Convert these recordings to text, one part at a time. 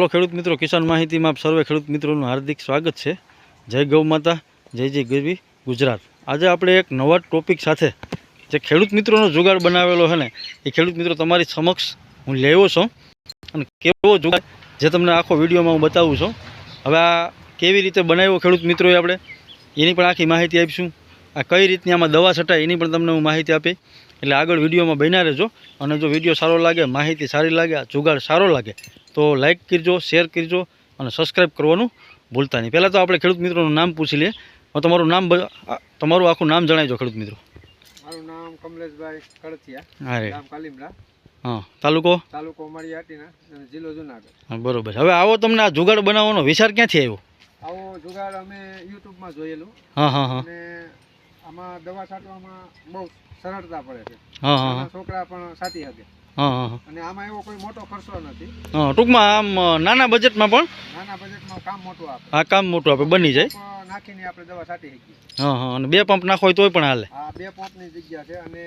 ચાલો ખેડૂત મિત્રો, કિસાન માહિતીમાં આપ સર્વે ખેડૂત મિત્રોનું હાર્દિક સ્વાગત છે. જય ગૌ માતા, જય જય ગરવી ગુજરાત. આજે આપણે એક નવા ટોપિક સાથે જે ખેડૂત મિત્રોનો જુગાડ બનાવેલો છે ને, એ ખેડૂત મિત્રો તમારી સમક્ષ હું લેવો છું અને કેવો જુગાડ જે તમને આખો વિડીયોમાં હું બતાવું છું. હવે આ કેવી રીતે બનાવ્યો ખેડૂત મિત્રોએ આપણે, એની પણ આખી માહિતી આપીશું. આ કઈ રીતની આમાં દવા છટાય એની પણ તમને હું માહિતી આપી. એટલે આગળ વિડીયોમાં બન્યા રહેજો. અને જો વીડિયો સારો લાગે માહિતી સારી લાગે આ જુગાડ સારો લાગે તો લાઇક કરજો શેર કરજો અને સબસ્ક્રાઈબ કરવાનું ભૂલતા નહીં. પહેલાં તો આપણે ખેડૂત મિત્રોનું નામ પૂછી લઈએ. તમારું નામ તમારું આખું નામ જણાવજો ખેડૂત મિત્રો. મારું નામ કમલેશભાઈ કળથિયા ગામ કાલિમડા હા તાલુકો? તાલુકો મારી જિલ્લો જુનાગઢ. બરોબર. હવે આવો તમને આ જુગાડ બનાવવાનો વિચાર ક્યાંથી આવ્યો? આવો જુગાડ અમે યુટ્યુબમાં જોયેલું. હા હા હા. આમાં દવા છાંટવામાં બહુ સરળતા પડે છે. હા હા હા. છોકરા પણ સાચી શકે હા હા હા. અને આમાં એવો કોઈ મોટો ખર્ચો નથી. ટૂંકમાં આમ નાના બજેટમાં પણ? નાના બજેટમાં કામ મોટું આપે. આ કામ મોટું આપણે બની જાય. નાખીને આપણે દવા છાંટી શકીએ. હા હા અને બે પંપ નાખો હોય તોય પણ હાલે. આ બે પંપની જગ્યા છે અને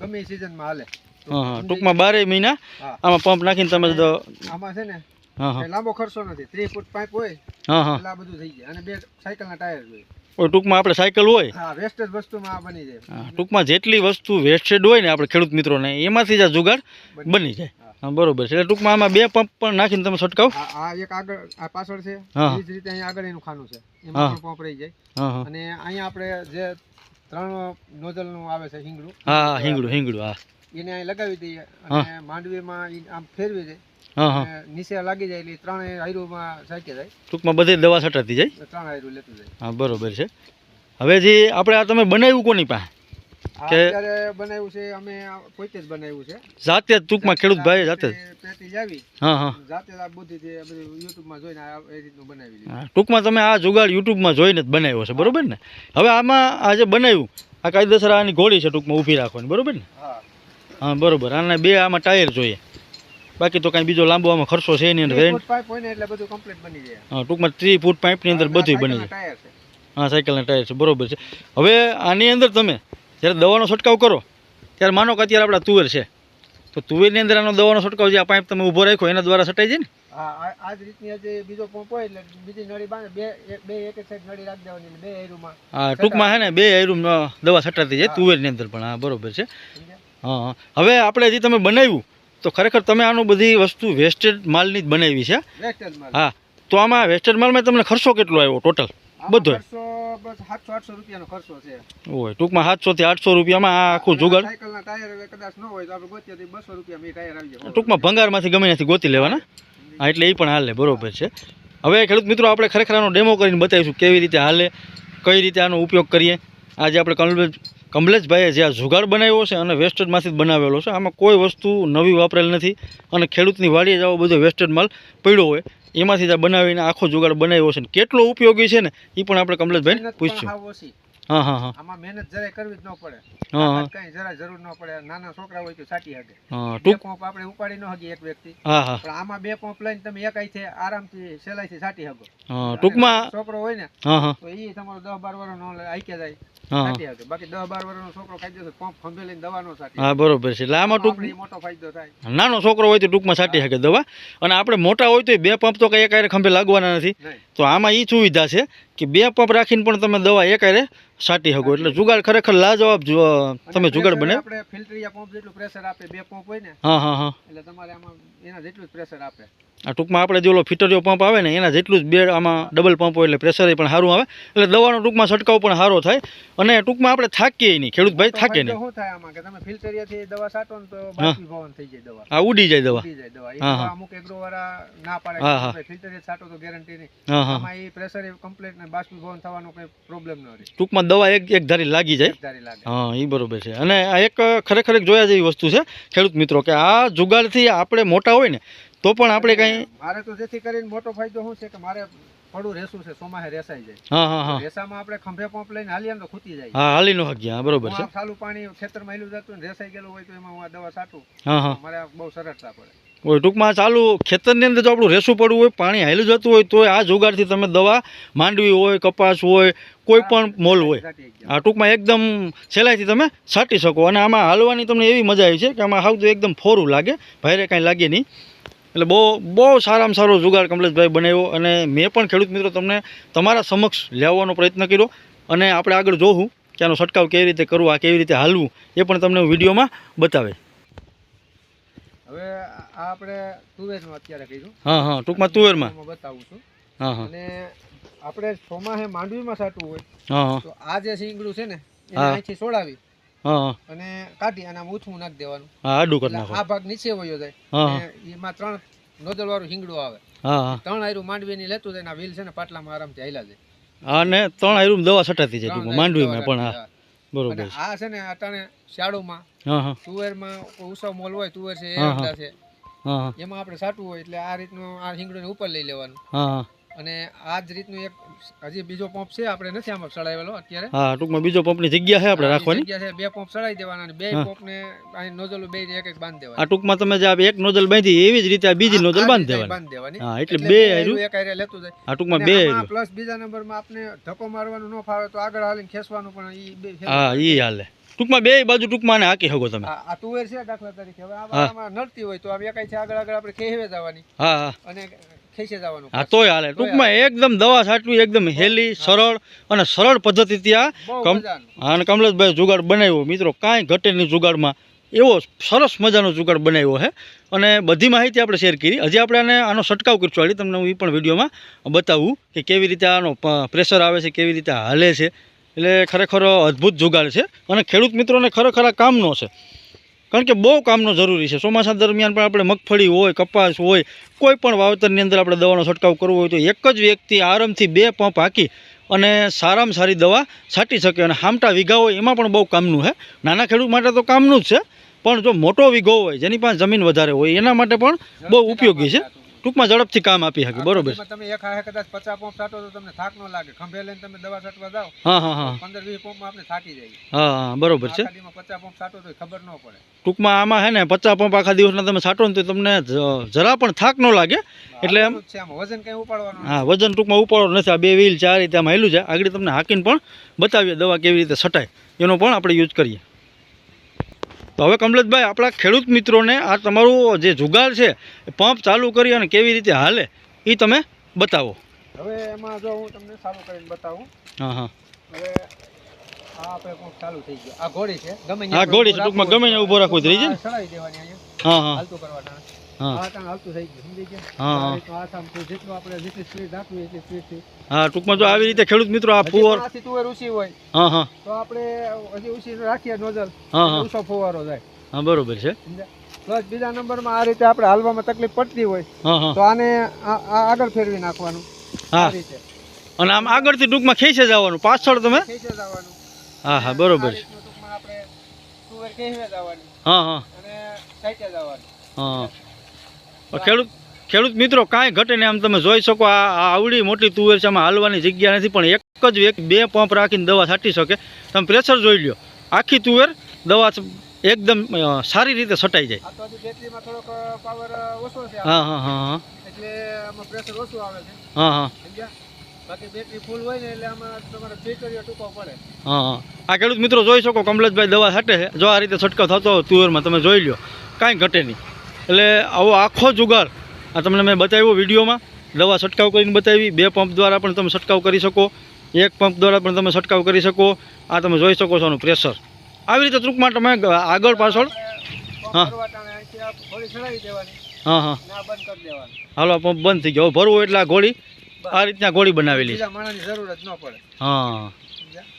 ગમે સિઝનમાં હાલે. હા હા ટૂંકમાં બારે મહિના આમાં પંપ નાખીને તમે આમાં છે ને હા હા. લાંબો ખર્ચો નથી. ત્રીસ ફૂટ પાઇપ હોય હા હા. આ બધું થઈ જાય. અને બે સાયકલના ટાયર જોઈએ. ટૂંકમાં આપણે સાયકલ હોય. હા વેસ્ટેજ વસ્તુમાં આ બની જાય. હા, ટૂંકમાં જેટલી વસ્તુ વેસ્ટેડ હોય ને આપણે ખેડૂત મિત્રોને એમાંથી જ આ જુગાડ બની જાય. હા. બરોબર છે. એટલે ટૂંકમાં આમાં બે પંપ પણ નાખીને તમે છટકાવ. આ એક આગળ આ પાછળ છે. એ જ રીતે અહીંયા આગળ એનું ખાનું છે. એમાં પણ પંપ રહી જાય. અને અહીંયા આપણે જે ત્રણ નોઝલનું આવે છે હિંગડું હા હિંગડું હિંગડું હા. એને અહીં લગાવી દઈએ. અને માંડવીમાં આમ ફેરવી દે. હા હા અને નીચે લાગી જાય એટલે ત્રણેય હાયરુમાં સાચી જાય. ટૂંકમાં બધે દવા છટાતી જાય? ત્રણ હાયરું લેતું જાય. હા બરોબર છે. હવે જે આપણે આ તમે બનાવ્યું કોની પાસે? આ કે- બનાવ્યું છે અમે પોતે જ બનાવ્યું છે. જાતે જ ટૂંકમાં ખેડૂત ભાઈ જાતે પેટી- પેટી હા હા. જાતે આ બુદ્ધિથી યુટ્યુબમાં જોઈને એ રીતનું બનાવી ટૂંકમાં તમે આ જુગાડ યુટ્યુબમાં જોઈને જ બનાવ્યો છે બરોબર ને? હવે આમાં આ જે બનાવ્યું આ કાયદેસર આની ઘોડી છે ટૂંકમાં ઊભી રાખવાની બરોબર ને? હા. હા બરોબર. આના બે આમાં ટાયર જોઈએ. બાકી તો કાંઈ બીજો લાંબો આમાં ખર્ચો છે એની અંદર એટલે બધું કમ્પ્લીટ બની જાય. હા ટૂંકમાં ત્રી ફૂટ પાઇપની અંદર બધું બની જાય. હા સાયકલના ટાયર છે બરોબર છે. હવે આની અંદર તમે જ્યારે દવાનો છંટકાવ કરો ત્યારે માનો કે અત્યારે આપણા તુવેર છે. તો તુવેરની અંદર આનો દવાનો છંટકાવ જે આ પાઇપ તમે ઊભો રાખ્યો એના દ્વારા છટાઈ જાય ને? હા આ- આ જ રીતની આજે બીજો પંપ હોય એટલે બીજી નળી બાંધે બે બે એક એક સાઈડ નળી રાખી દેવાની બે એરુમાં હા ટૂંકમાં છે ને બે આયરું દવા છટાતી જાય તુવેરની અંદર પણ. હા બરોબર છે. હા હવે આપણે જે તમે બનાવ્યું તો ખરેખર તમે આનું બધી વસ્તુ વેસ્ટેડ માલની જ બનાવી છે હા? તો આમાં વેસ્ટેડ માલમાં તમને ખર્ચો કેટલો આવ્યો ટોટલ બધો. સાતસો હોય ટૂંકમાં સાતસોથી આઠસો રૂપિયામાં આ આખું જુગાડ? ટૂંકમાં ભંગારમાંથી ગમે ત્યાંથી ગોતી લેવાના. હા. એટલે એ પણ હાલે બરોબર છે. હવે ખેડૂત મિત્રો આપણે ખરેખર આનો ડેમો કરીને બતાવીશું કેવી રીતે હાલે કઈ રીતે આનો ઉપયોગ કરીએ. આજે આપણે કમલેશ કમલેશભાઈએ જે આ જુગાડ બનાવ્યો છે અને વેસ્ટેડમાંથી જ બનાવેલો છે આમાં કોઈ વસ્તુ નવી વાપરેલ નથી અને ખેડૂતની વાડીએ જ આવો બધો વેસ્ટેડ માલ પડ્યો હોય એમાંથી જ આ બનાવીને આખો જુગાડ બનાવ્યો છે. ને કેટલો ઉપયોગી છે ને? એ પણ આપણે કમલેશભાઈ પૂછ્યું હા હા હા. આમાં મહેનત જરાય કરવી જ ન પડે. હા કઈ જરા જરૂર ન પડે. નાના છોકરા હોય તો સાટી શકે હા બે પંપ આપણે ઉપાડી ન એક વ્યક્તિ. હા હા. પણ આમાં બે પંપ લઈને તમે એક આઈથી આરામથી સહેલાઈથી સાટી શકો. હા ટૂંકમાં છોકરો હોય ને હા હા. તો એ તમારો દસ બાર વર્ષ નો આઈકે જાય. બાકી વર્ષનો છોકરો ખાઈ જશે પંપ ખંભે લઈને દવા હા બરોબર છે. એટલે આમાં ટૂંક મોટો ફાયદો થાય. નાનો છોકરો હોય તો ટૂંકમાં છાંટી શકે દવા. અને આપણે મોટા હોય તો બે પંપ તો કંઈ એકારે ખંભે લાગવાના નથી. તો આમાં એ સુવિધા છે કે બે પંપ રાખીને પણ તમે દવા એકારે સાટી શકો. એટલે જુગાડ ખરેખર લાજવાબ તમે જુગાડ બને. આપણે ફિલ્ટરિયા પંપ જેટલું પ્રેશર આપે બે પંપ હોય ને હા હા હા. એટલે તમારે આમાં એના જેટલું જ પ્રેશર આપે. આ ટૂંકમાં આપણે જે ઓલો ફિટરિયો પંપ આવે ને એના જેટલું જ બે આમાં ડબલ પંપ હોય એટલે પ્રેશર પણ સારું આવે. એટલે દવાનો ટૂંકમાં છંટકાવ પણ સારો થાય. અને ટૂંકમાં આપણે થાકીએ નહીં. ખેડૂત ભાઈ થાકે નહીં. શું થાય આમાં કે તમે ફિલ્ટરિયાથી દવા છાંટો ને તો બાષ્પીભવન થઈ જાય દવા. આ ઉડી જાય દવા. ઉડી જાય દવા. હા, અમુક એગ્રો વાળા ના પાડે હા, હા. ફિલ્ટરિયા છાંટો તો ગેરંટી નહીં. હા હા. આમાં એ પ્રેશર કમ્પ્લીટ ને બાષ્પીભવન થવાનો કોઈ પ્રોબ્લેમ ન રહે. ટૂંકમાં દવા એક એક ધારી લાગી જાય. હા એ બરોબર છે. અને આ એક ખરેખર જોયા જેવી વસ્તુ છે ખેડૂત મિત્રો કે આ જુગાડથી આપણે મોટા હોય ને તો પણ આપણે કઈ મારે તો જેથી કરીને મોટો ફાયદો શું છે કે મારે પડું રેસું છે સોમાહે રેસાઈ જાય. હા હા હા. રેસામાં આપણે ખંભે પંપ લઈને હાલીએ ને તો ખૂટી જાય. હા હાલી નો હગ્યા બરોબર છે. સાલું પાણી ખેતરમાં હેલું જતું ને રેસાઈ ગયેલું હોય તો એમાં હું આ દવા છાંટું. હા હા. મારે બહુ સરળતા પડે. હોય ટૂંકમાં ચાલુ ખેતરની અંદર જો આપણું રેસું પડવું હોય પાણી હાલું જતું હોય તો આ જુગાડથી તમે દવા માંડવી હોય કપાસ હોય કોઈ પણ મોલ હોય. આ ટૂંકમાં એકદમ સહેલાઈથી તમે છાંટી શકો. અને આમાં હાલવાની તમને એવી મજા આવી છે કે આમાં હાવ તો એકદમ ફોરું લાગે ભાઈરે કાંઈ લાગે નહીં. એટલે બહુ બહુ સારામાં સારો જુગાડ કમલેશભાઈ બનાવ્યો અને મેં પણ ખેડૂત મિત્રો તમને તમારા સમક્ષ લાવવાનો પ્રયત્ન કર્યો અને આપણે આગળ જોવું કે આનો છંટકાવ કેવી રીતે કરવો આ કેવી રીતે હાલવું એ પણ તમને વિડીયોમાં બતાવે. હવે આ આપણે તુવેરમાં અત્યારે કર્યું હા હા ટૂંકમાં તુવેરમાં. બતાવું છું. હા હા. અને આપણે ચોમાસે માંડવીમાં સાટવું હોય હા હા. તો આ જે શીંગડું છે ને એને હા. અને કાઢી અને ઊથું નાખી દેવાનું. હા આડું કરી નાખો. આ ભાગ નીચે વયો જાય. એમાં ત્રણ નોદલ વાળું હિંગડું આવે. ત્રણ આયરું માંડવીની લેતું જાય ને વ્હીલ છે ને પાટલામાં આરામથી હાલ્યા જાય. અને ત્રણ આયરું દવા છટાતી જાય માંડવીમાં પણ હા બરોબર આ છે ને અટાણે શાળોમાં તુવેરમાં કોઈ ઉસવ મોલ હોય તુવેર છે એ છે. એમાં આપણે સાટવું હોય એટલે આ રીતનું આ હિંગડું ઉપર લઈ લેવાનું. હા. અને આ જ રીતનું એક હજી બીજો પંપ છે આપણે નથી આમાં ચડાવેલો અત્યારે. હા ટૂંકમાં બીજો પંપની જગ્યા છે આપણે રાખવાની. જગ્યા છે બે પંપ સળાવી દેવાના અને બે. પંપને અહીં નોઝલ બે એક એક બાંધી આ ટૂંકમાં તમે જે આ એક નોઝલ બાંધી એવી જ રીતે આ બીજી આ- નોઝલ આ બાંધી દેવાની. બાંધી દેવાની. હા એટલે બે આયરું એક આયરે લેતું જાય. આ ટૂંકમાં બે આયરું પ્લસ બીજા નંબરમાં આપણે ધક્કો મારવાનું ન ફાવે તો આગળ હાલીને ખેંચવાનું પણ ઈ બે હા ઈ હાલે. ટૂંકમાં બે બાજુ ટૂંકમાં હાકી શકો તમે. આ આ તુવેર છે દાખલા તરીકે. હવે આ. આમાં નડતી હોય તો આમ એકાઈ છે આગળ આગળ આપણે ખેહવે જવાની. હા હા. અને ખેંચે જવાનું હા તોય હાલે. ટૂંકમાં એકદમ દવા છાંટવી એકદમ હેલી સરળ અને સરળ પદ્ધતિથી આ અને કમલેશભાઈ જુગાડ બનાવ્યો. મિત્રો કાંઈ ઘટે નહીં જુગાડમાં. એવો સરસ મજાનો જુગાડ બનાવ્યો છે અને બધી માહિતી આપણે શેર કરી. હજી આપણે આને આનો છંટકાવ કરશું. હાલી તમને હું એ પણ વિડીયોમાં બતાવું કે કેવી રીતે આનો પ્રેશર આવે છે કેવી રીતે હાલે છે. એટલે ખરેખર અદ્ભુત જુગાડ છે. અને ખેડૂત મિત્રોને ખરેખર આ કામનો છે. કારણ કે બહુ કામનો જરૂરી છે. ચોમાસા દરમિયાન પણ આપણે મગફળી હોય, કપાસ હોય, કોઈ પણ વાવતરની અંદર આપણે દવાનો છંટકાવ કરવો હોય તો એક જ વ્યક્તિ આરામથી બે પંપ હાંકી અને સારામાં સારી દવા છાંટી શકે અને હામટા વીઘા હોય એમાં પણ બહુ કામનું છે નાના ખેડૂત માટે તો કામનું જ છે, પણ જો મોટો વીઘો હોય, જેની પાસે જમીન વધારે હોય, એના માટે પણ બહુ ઉપયોગી છે. ટૂંકમાં ઝડપથી કામ આપી શકે બરોબર તમે એક હાથે કદાચ પચાસ પંપ છાંટો તો તમને થાક ન લાગે. ખંભે લઈને તમે દવા છાંટવા જાઓ હા હા હા. પંદર વીસ પંપમાં આપણે થાકી જાય. હા હા બરોબર છે. પચાસ પંપ છાંટો તો ખબર ન પડે. ટૂંકમાં આમાં છે ને પચાસ પંપ આખા દિવસના તમે છાંટો ને તો તમને જરા પણ થાક ન લાગે. એટલે એમ છે આમાં વજન કઈ ઉપાડવાનું હા વજન ટૂંકમાં ઉપાડવાનું નથી. આ બે વ્હીલ ચાર રીતે આમાં હેલું છે. આગળ તમને હાકીને પણ બતાવીએ દવા કેવી રીતે છટાય. એનો પણ આપણે યુઝ કરીએ. તો હવે કમલેશભાઈ આપણા ખેડૂત મિત્રોને આ તમારું જે જુગાર છે પંપ ચાલુ કરી અને કેવી રીતે હાલે એ તમે બતાવો. હવે એમાં જો હું તમને ચાલુ કરીને બતાવું. હા હા. હવે આ આપણે પંપ ચાલુ થઈ ગયો. આ ઘોડી છે. ગમે આ ઘોડી છે. ટૂંકમાં ગમે ત્યાં ઊભો રાખવું જ રહી જાય હા હા. હાલતું કરવાના. હા. ટૂંકમાં જો આવી રીતે ખેડૂત મિત્રો આ ફુવર તુવેર ઊંચી હોય. હા હા. તો આપણે હજી ઉછી રાખીએ નોઝલ. હા ફુવારો જાય. હા બરોબર છે. પ્લસ બીજા નંબરમાં આ રીતે આપણે હાલવામાં તકલીફ પડતી હોય તો આને આગળ ફેરવી નાખવાનું. હા. અને આમ આગળથી ટૂંકમાં ખેંચે જવાનું પાછળ તમે? ખેંચે જવાનું. હા હા બરોબર છે. ટૂંકમાં આપણે તુવેર જવાની. હા હા. અને જવાની. હા. ખેડૂત ખેડૂત મિત્રો કાંઈ ઘટે નહીં. આમ તમે જોઈ શકો આ આવડી મોટી તુવેર છે. આમાં હાલવાની જગ્યા નથી પણ એક જ એક બે પંપ રાખીને દવા છાંટી શકે. તમે પ્રેશર જોઈ લ્યો. આખી તુવેર દવા એકદમ સારી રીતે છટાઈ જાય. હા હા હા હા. હા આ ખેડૂત મિત્રો જોઈ શકો કમલેશભાઈ દવા છાંટે છે. જો આ રીતે છંટકાવ થતો તુવેરમાં તમે જોઈ લો કાંઈ ઘટે નહીં. એટલે આવો આખો જુગાર. આ તમને મેં બતાવ્યો વિડીયોમાં. દવા છંટકાવ કરીને બતાવી. બે પંપ દ્વારા પણ તમે છંટકાવ કરી શકો. એક પંપ દ્વારા પણ તમે છંટકાવ કરી શકો. આ તમે જોઈ શકો છો આનું પ્રેશર. આવી રીતે ટૂંકમાં તમે આગળ પાછળ. હા. હા હા. હાલો પંપ બંધ થઈ ગયો. ભરવું એટલે આ ગોળી. આ રીતના ગોળી બનાવેલી હા.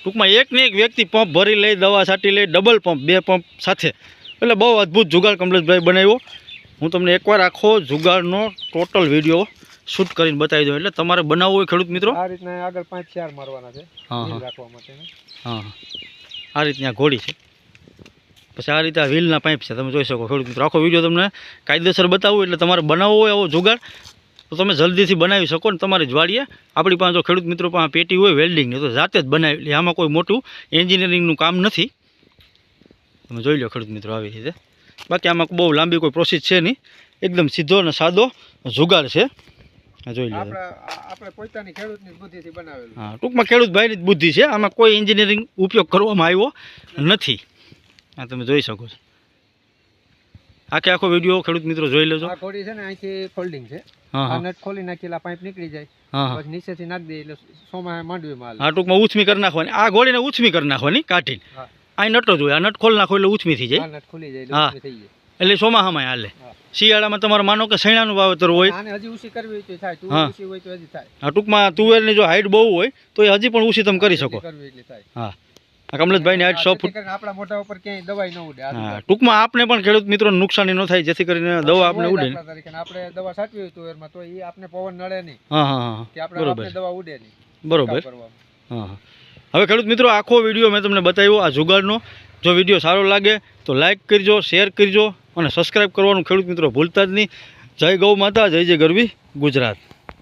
ટૂંકમાં એક ને એક વ્યક્તિ પંપ ભરી લઈ, દવા છાંટી લઈ ડબલ પંપ બે પંપ સાથે. એટલે બહુ અદ્ભુત જુગાર કમલેશભાઈ બનાવ્યો. હું તમને એકવાર આખો જુગાડનો ટોટલ વીડિયો શૂટ કરીને બતાવી દઉં. એટલે તમારે બનાવવો હોય ખેડૂત મિત્રો? આ રીતના આગળ પાંચ ચાર મારવાના છે હા રાખવા માટે હા હા. આ રીતની આ ઘોડી છે. પછી આ રીતે આ વ્હીલના પાઇપ છે. તમે જોઈ શકો ખેડૂત મિત્રો. આખો વીડિયો તમને કાયદેસર બતાવવું એટલે તમારે બનાવવો હોય એવો જુગાડ તો તમે જલ્દીથી બનાવી શકો ને તમારી જ્વાળીએ આપણી પાસે જો ખેડૂત મિત્રો પાસે પેટી હોય વેલ્ડિંગની તો જાતે જ બનાવી આમાં કોઈ મોટું એન્જિનિયરિંગનું કામ નથી. તમે જોઈ લો ખેડૂત મિત્રો આવી રીતે. બાકી આમાં બહુ લાંબી કોઈ પ્રોસેસ છે નહીં. એકદમ સીધો અને સાદો જુગાડ છે. જોઈ લો. આપણે પોતાની ખેડૂતની બુદ્ધિથી બનાવેલું હા ટૂંકમાં ખેડૂતભાઈની જ બુદ્ધિ છે. આમાં કોઈ એન્જિનિયરિંગ ઉપયોગ કરવામાં આવ્યો નથી. આ તમે જોઈ શકો છો. આખે આખો વીડિયો ખેડૂત મિત્રો જોઈ લેજો. આ ખોડી છે ને અહીંથી ફોલ્ડિંગ છે. હા નટ ખોલી નાખેલા પાઇપ નીકળી જાય. પછી નીચેથી નાખી દે એટલે સોમાં માંડવીમાં હાલે. આ ટૂંકમાં ઉછમી કરી નાખવાની. આ ગોળીને ઉછમી કરી નાખવાની કાઢીને. આ નટો જ હોય આ નટ ખોલ નાખો એટલે ઉથમી થઈ જાય. ખુલી જાય હા. એટલે ચોમાસામાં હાલે. શિયાળામાં તમારે માનો કે શેણાનું વાવેતર હોય. હજી ઊંચી કરવી હોય થાય હા. હોય તો હજી થાય. આ ટૂંકમાં તુવેરની જો હાઈટ બહુ હોય તો એ હજી પણ ઉસી તમે કરી શકો. હા. કમલેશભાઈ કમલેશભાઈની સો ફૂટ. આપણા મોઢા ઉપર ક્યાંય દવાઈ ન ઉડે હા ટૂંકમાં આપણે પણ ખેડૂત મિત્રો નુકસાની ન થાય જેથી કરીને દવા આપણે ઉડે. ને આપણે દવા સાચવી હોય તુવેરમાં તો એ આપણે પવન નડે નહીં. હા હા હા કે આપણે દવા ઉડે નહીં. બરોબર. હા હા. હવે ખેડૂત મિત્રો, આખો વીડિયો મેં તમને બતાવ્યો આ જુગાડનો જો વીડિયો સારો લાગે તો લાઇક કરજો શેર કરજો અને સબસ્ક્રાઈબ કરવાનું ખેડૂત મિત્રો ભૂલતા જ નહીં. જય ગૌ માતા, જય જય ગરવી ગુજરાત.